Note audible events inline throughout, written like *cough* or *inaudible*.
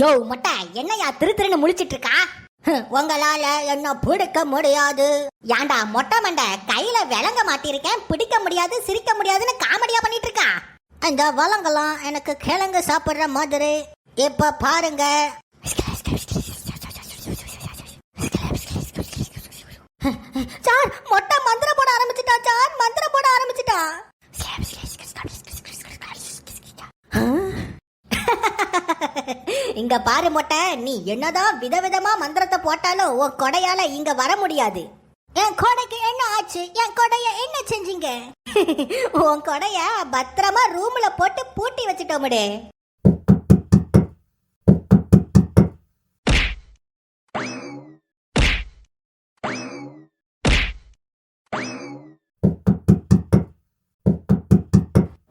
யோ மொட்டை என்னையா திரு திருன்னு முழிச்சிட்டு இருக்கா? உங்களால என்ன பிடிக்க முடியாது. ஏண்டா மொட்டை மண்டை கையில விளங்க மாட்டிருக்கேன் பிடிக்க முடியாது சிரிக்க முடியாதுன்னு காமெடியா பண்ணிட்டு இருக்கா அந்த வளங்கெல்லாம் எனக்கு கிழங்கு சாப்பிடுற மாதிரி. இப்ப பாருங்க. சார் மொட்டை மந்திரம் போட ஆரம்பிச்சிட்டா சார்? மந்திரம் போட ஆரம்பிச்சிட்டா? இங்க பாரு மொட்டை நீ என்னதான் விதவிதமா மந்திரத்தை போட்டாலும் உன் கொடையால இங்க வர முடியாது. என் கொடைக்கு என்ன ஆச்சு? என் கொடைய என்ன செஞ்சீங்க? *laughs* உன் கொடைய பத்திரமா ரூம்ல போட்டு பூட்டி வச்சுட்டோமுடே.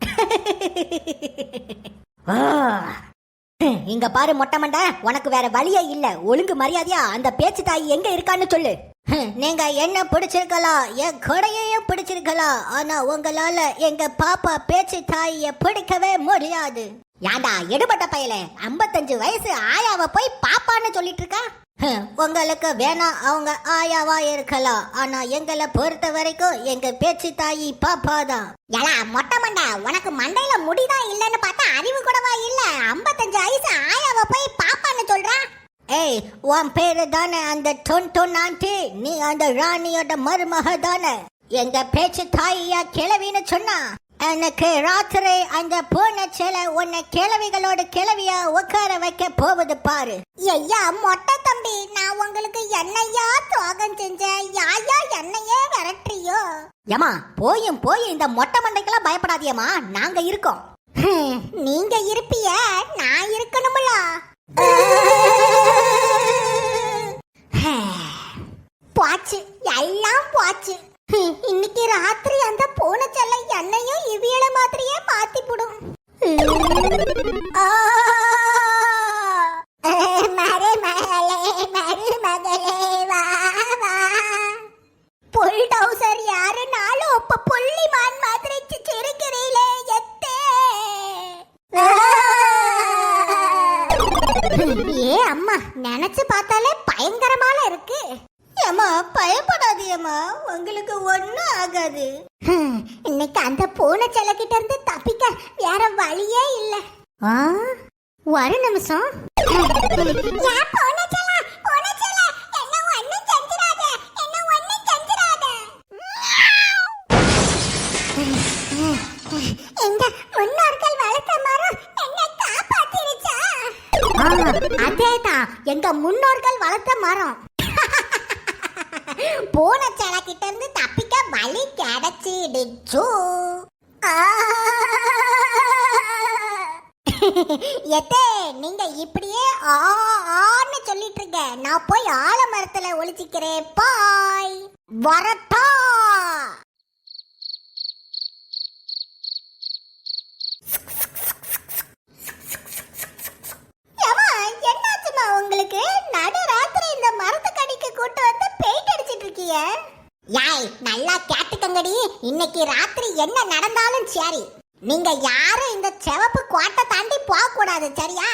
*laughs* ஆ. *clears throat* இங்க பாரு மொட்டைமண்ட உனக்கு வேற வழியே இல்ல. ஒழுங்கு மரியாதையா அந்த பேச்சு தாய் எங்க இருக்கான்னு சொல்லு. *clears throat* நீங்க என்ன பிடிச்சிருக்கலாம் என் கொடையையும் பிடிச்சிருக்கலாம் ஆனா உங்களால எங்க பாப்பா பேச்சு தாய பிடிக்கவே முடியாது. ஏண்டா எடுபட்ட பயல? 55 வயசு ஆயாவ போய் பாப்பான்னு சொல்லிட்டு இருக்கா? உங்களுக்கு வேணா அவங்க ஆயாவா இருக்கலாம். ஆனா எங்களை பொறுத்த வரைக்கும் எங்க பேச்சு தாயி பாப்பா தான். ஏலா மொட்டை மண்டை உனக்கு மண்டையில முடிதான் இல்லன்னு பார்த்தா அறிவு கூடவா இல்ல? 55 வயசு ஆயாவ போய் பாப்பான்னு சொல்றா? ஏய் உன் பேரு தானே அந்த டொன் டொன் ஆண்டி நீ அந்த ராணியோட மருமக தானே. எங்க பேச்சு தாயியா கிழவின்னு சொன்னா. எனக்கு ராத்திரி அந்த பூனை சிலை உன்னை கிழவிகளோட கிழவியா உட்கார வைக்க போகுது பாரு. ஐயா மொட்டை தம்பி நான் உங்களுக்கு என்னையா துவாகம் செஞ்சேன்? யாயா என்னையே விரட்டுறியோ? ஏமா போயும் போய் இந்த மொட்டை மண்டைக்கெல்லாம் பயப்படாதியம்மா. நாங்க இருக்கோம். நீங்க இருப்பிய நான் இருக்கணும்ல. போச்சு எல்லாம் போச்சு. இன்னைக்கு ராத்திரி அந்த பூனைச்சல்ல என்னையும் இவியல மாதிரியே மாத்தி போடும். புல் டவுசர் யாருனாலும் புள்ளிமான் மாதிரி எத்தே. ஏ அம்மா நினைச்சு பார்த்தாலே பயங்கரமான இருக்கு. ஏம்மா பயப்படாதீயம்மா. உங்களுக்கு ஒண்ணும் ஆகாது. இன்னைக்கு அந்த பூனை கிட்ட இருந்து தப்பிக்க வேற வழியே இல்ல. ஒரு நிமிஷம். அதேதான். எங்க முன்னோர்கள் வளர்த்த மரம். பூனைச்சலை கிட்ட இருந்து தப்பிக்க வழி கிடைச்சிடுச்சு. எத்தே நீங்க இப்படியே ஆ ஆன்னு சொல்லிட்டு இருக்க நான் போய் ஆலமரத்துல ஒளிச்சிக்கிறேன். பாய். வரட்டா. ஏம்மா, உங்களுக்கு? நடு ராத்திரி இந்த மரத்துக்கு கூட்டு வந்து பெயிண்ட் அடிச்சிட்டு இருக்கீங்க யாய் நல்லா கேட்டுக்கங்கடி. இன்னைக்கு ராத்திரி என்ன நடந்தாலும் சரி. நீங்க யாரும் இந்த சிவப்பு கோட்டை தாண்டி போக கூடாது சரியா?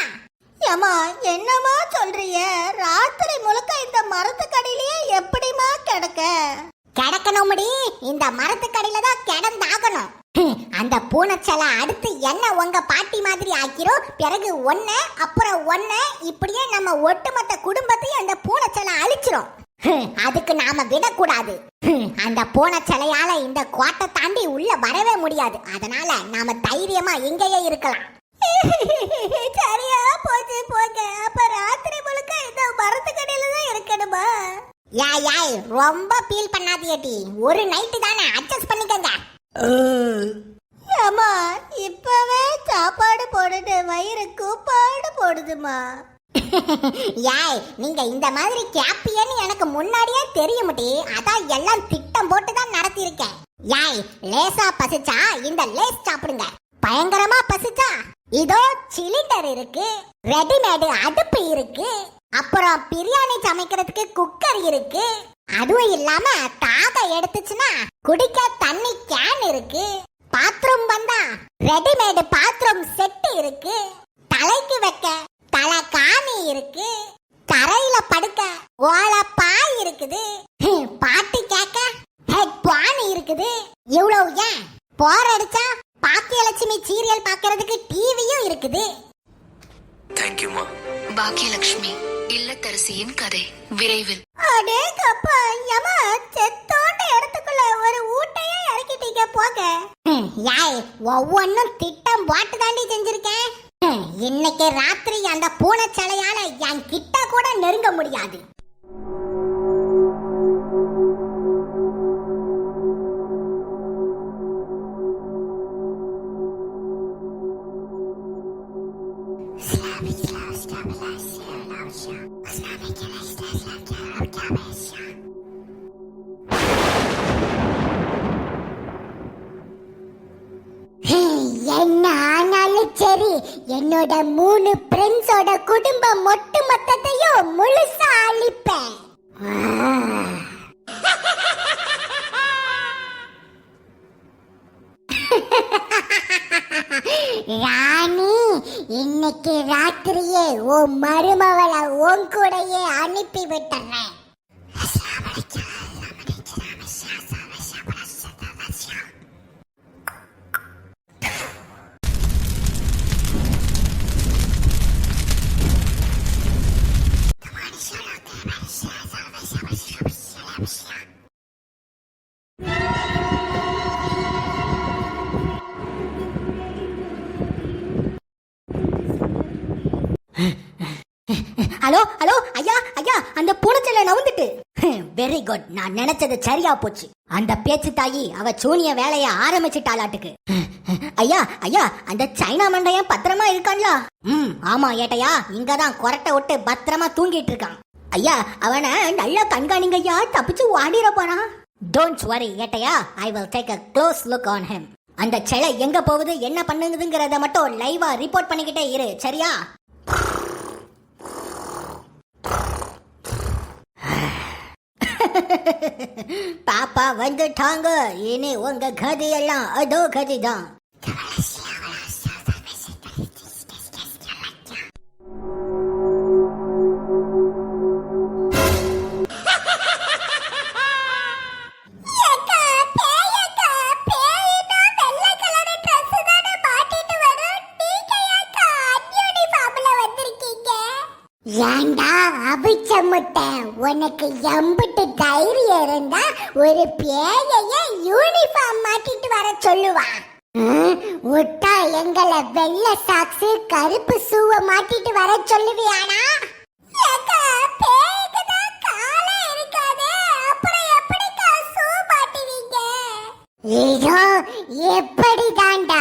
ஏமா என்னமா சொல்றீங்க? ராத்திரி முழுக்க இந்த மரத்துக்கடியிலேயே எப்படிமா கிடக்க? கிடக்கணும்டி. இந்த மரத்துக்கடியில தான் கிடந்தாகணும். *clears throat* அந்த பூனைச்சலை அடுத்து என்ன உங்க பாட்டி மாதிரி ஆக்கிரும் பிறகு ஒன்று அப்புறம் ஒன்று இப்படியே நம்ம ஒட்டுமொத்த குடும்பத்தையும் அந்த பூனைச்சலை அழிச்சிரும். *clears throat* அதுக்கு நாம விடக்கூடாது. *clears throat* அந்த பூனைச்சலையால இந்த கோட்டை தாண்டி உள்ள வரவே முடியாது. அதனால நாம தைரியமா இங்கேயே இருக்கலாம். *laughs* சரியா போச்சு போங்க. அப்ப ராத்திரி முழுக்க இந்த மரத்துக்கடையில தான் இருக்கணுமா? யாய் யாய் ரொம்ப ஃபீல் பண்ணாதியடி ஒரு நைட்டு தானே அட்ஜஸ்ட் பண்ணிக்கங்க. அம்மா இப்பவே சாப்பாடு போடுது வயிறு கூப்பாடு போடுதுமா யாய் நீங்க இந்த மாதிரி கேப்பியன்னு எனக்கு முன்னாடியே தெரியுமுடி. அதான் எல்லாம் திட்டம் போட்டு தான் நடத்தியிருக்கேன். யாய் லேசா பசிச்சா இந்த லேஸ் சாப்பிடுங்க. பயங்கரமா பசிச்சா இதோ சிலிண்டர் இருக்கு. ரெடிமேடு அடுப்பு இருக்கு. அப்புறம் பிரியாணி சமைக்கிறதுக்கு குக்கர் இருக்கு. அதுவும் இல்லாம தாகம் எடுத்துச்சுன்னா குடிக்க தண்ணி கேன் இருக்கு. பாத்ரூம் வந்தா ரெடிமேடு பாத்ரூம் செட் இருக்கு. தலைக்கு வைக்க தலை காணி இருக்கு. தரையில படுக்க ஓல பாய் இருக்குது. பாட்டு கேட்க ஹெட் பானி இருக்குது. இவ்வளவு ஏன்? போர் அடிச்சா பாக்கியலட்சுமி சீரியல் பாக்குறதுக்கு டிவியும் இருக்குது. தேங்க்யூமா பாக்கியலட்சுமி. இல்லத்தரசியின் கதை. விரைவில். அடேங்கப்பா யமா செத்தோண்ட இடத்துக்குள்ள ஒரு ஊட்டையே இறக்கிட்டீங்க போங்க யாய் ஒவ்வொன்னும் திட்டம் போட்டு தாண்டி செஞ்சிருக்கேன் இன்னைக்கு ராத்திரி அந்த பூனைச்சலையால என் கிட்ட கூட நெருங்க முடியாது. என்ன ஆனாலும் சரி என்னோட மூணு ஃப்ரெண்ட்ஸோட குடும்பம் மொட்டு மொத்தத்தையும் முழுசா அழிப்பேன். ராணி இன்னைக்கு ராத்திரியே உன் மருமவளை உன் கூடையே அனுப்பி விட்டுறேன். ஹலோ ஹலோ ஐயா ஐயா அந்த பூனைச்சல நவுந்துட்டு. வெரி குட் நான் நினைச்சது சரியா போச்சு. அந்த பேச்சு தாயி அவ சூனிய வேலைய ஆரம்பிச்சிட்டாளாட்டுக்கு. ஐயா ஐயா அந்த சைனா மண்டையன் பத்திரமா இருக்கான்ல? ம் ஆமா ஏட்டையா இங்கதான் கொரட்டை விட்டு பத்திரமா தூங்கிட்டு இருக்கான் ஐயா அவனை நல்லா கண்காணிங்க ஐயா தப்பிச்சு ஓடிட போனா டோன்ட் வரி ஏட்டையா I will take a close look on him அந்த செலை எங்க போகுது என்ன பண்ணுங்குதுங்கிறத மட்டும் லைவா ரிப்போர்ட் பண்ணிக்கிட்டே இரு சரியா? பாப்பா வந்துட்டாங்க. இனி உங்க கதையெல்லாம் அதோ கதைதான். ஏண்டா உனக்கு எம்பிட்டு தைரியம் இருந்தா ஒரு பேயைய யூனிஃபார்ம் மாட்டிட்டு வர சொல்லுவா. ம், விட்டா எங்களை வெள்ளை சாக்ஸ் கருப்பு சூவ மாட்டிட்டு வர சொல்லுவியானா இதோ எப்படி தாண்டா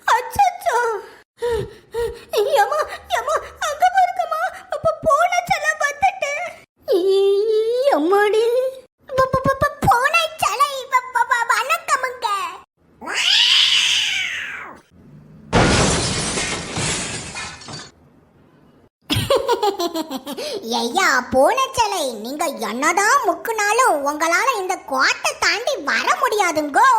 அச்சச்சோ யம்மா யம்மா அங்க பாருங்கம்மா அப்ப போன செல வந்துட்டு அம்மாடி போன செல வணக்கமுங்க ஐயா பூனைச்சலை நீங்க என்னதான் முக்குனாலும் உங்களால இந்த கோட்டை தாண்டி வர முடியாதுங்கோ.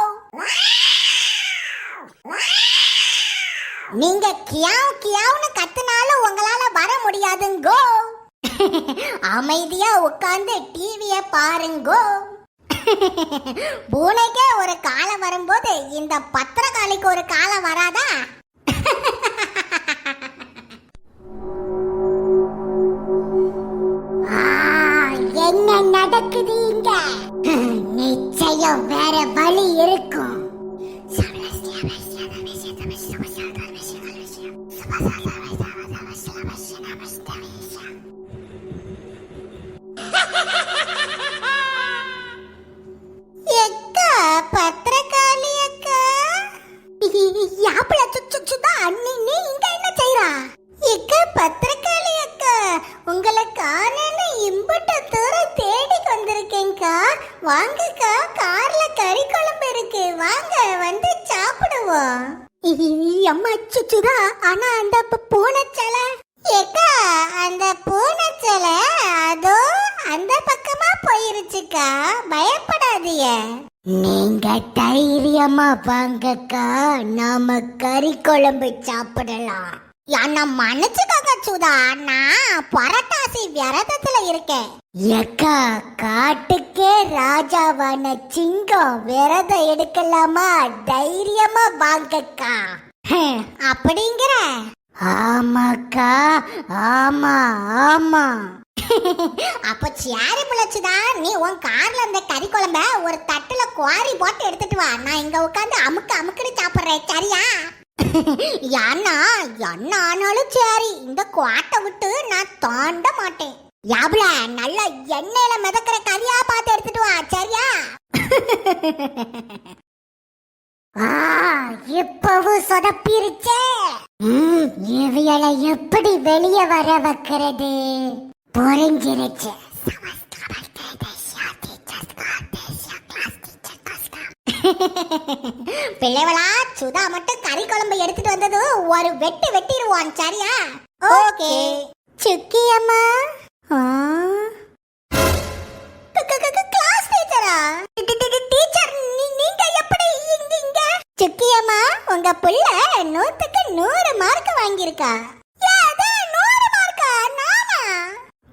நீங்க கியாவ் கியாவ்னு கத்துனாலும் உங்களால வர முடியாதுங்கோ. அமைதியா உட்கார்ந்து டிவிய பாருங்கோ. பூனைக்கே ஒரு காலம் வரும்போது இந்த பத்திரக்காளிக்கு ஒரு காலம் வராதா? இருக்கா பயப்படாதீங்க. நீங்க தைரியமா வாங்கக்கா. நாம கறி குழம்பு சாப்பிடலாம். என்ன மன்னிச்சுக்கோங்க சுதா. நான் பரட்டாசி விரதத்துல இருக்கேன். எக்கா காட்டுக்கே ராஜாவான சிங்கம் விரதம் எடுக்கலாமா? தைரியமா வாங்கக்கா. அப்படிங்கிற? ஆமாக்கா ஆமா ஆமா. அப்போ சேரி பிழைச்சுதா நீ உன் கார்ல இருந்த கறி குழம்ப ஒரு தட்டுல குவாரி போட்டு எடுத்துட்டு வா. நான் இங்க உட்காந்து அமுக்கு அமுக்குன்னு சாப்பிடுறேன். சரியா? அண்ணா என்ன ஆனாலும் சரி. இந்த குவாட்டை விட்டு நான் தாண்ட மாட்டேன். யாபுல நல்ல எண்ணெயில மிதக்கிற கறியா பார்த்து எடுத்துட்டு வா. சரியா? ஆ, இப்பவும் சொதப்பிருச்சே. இவியலை எப்படி வெளியே வர வைக்கிறது? புரிஞ்சிருச்சு பிள்ளைவளா சுதா மட்டும் கறி குழம்பு எடுத்துட்டு வந்தது ஒரு வெட்டு வெட்டிடுவான் சரியா? ஓகே. சுக்கி அம்மா கிளாஸ் டீச்சரா டீச்சர் நீங்க எப்படி இங்க இங்க? சுக்கி உங்க புள்ள நூத்துக்கு நூறு மார்க் வாங்கியிருக்கா.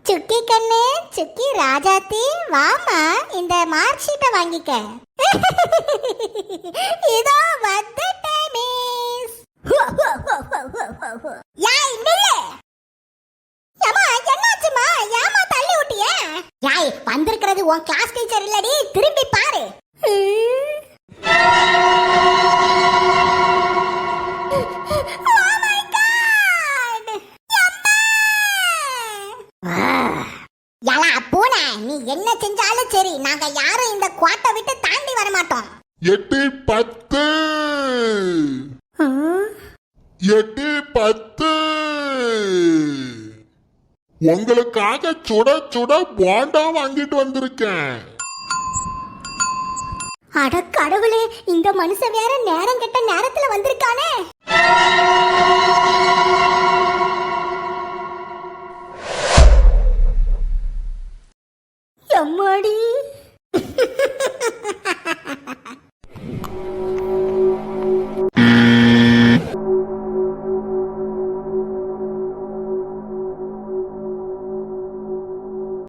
சுக்கி கண்ணு சுக்கி ராஜாத்தி வாமா இந்த மார்க் ஷீட்டை வாங்கிக்க. இதோ வந்துட்டேன் மிஸ் யா இன்னில்ல ஏமா என்னாச்சுமா ஏமா தள்ளி விட்டிய யாய் வந்திருக்கிறது உன் கிளாஸ் டீச்சர் இல்லடி. திரும்பி பாரு. Oh my God! என்ன செஞ்சாலும் சரி. நாங்க யாரும் இந்த குவாட்டை விட்டு தாண்டி வர மாட்டோம் எட்டு பத்து. எட்டு பத்து. உங்களுக்காக சுட சுட போண்டா வாங்கிட்டு வந்திருக்கேன். அட கடவுளே இந்த மனுஷன் வேற நேரம் கெட்ட நேரத்துல வந்திருக்கானே.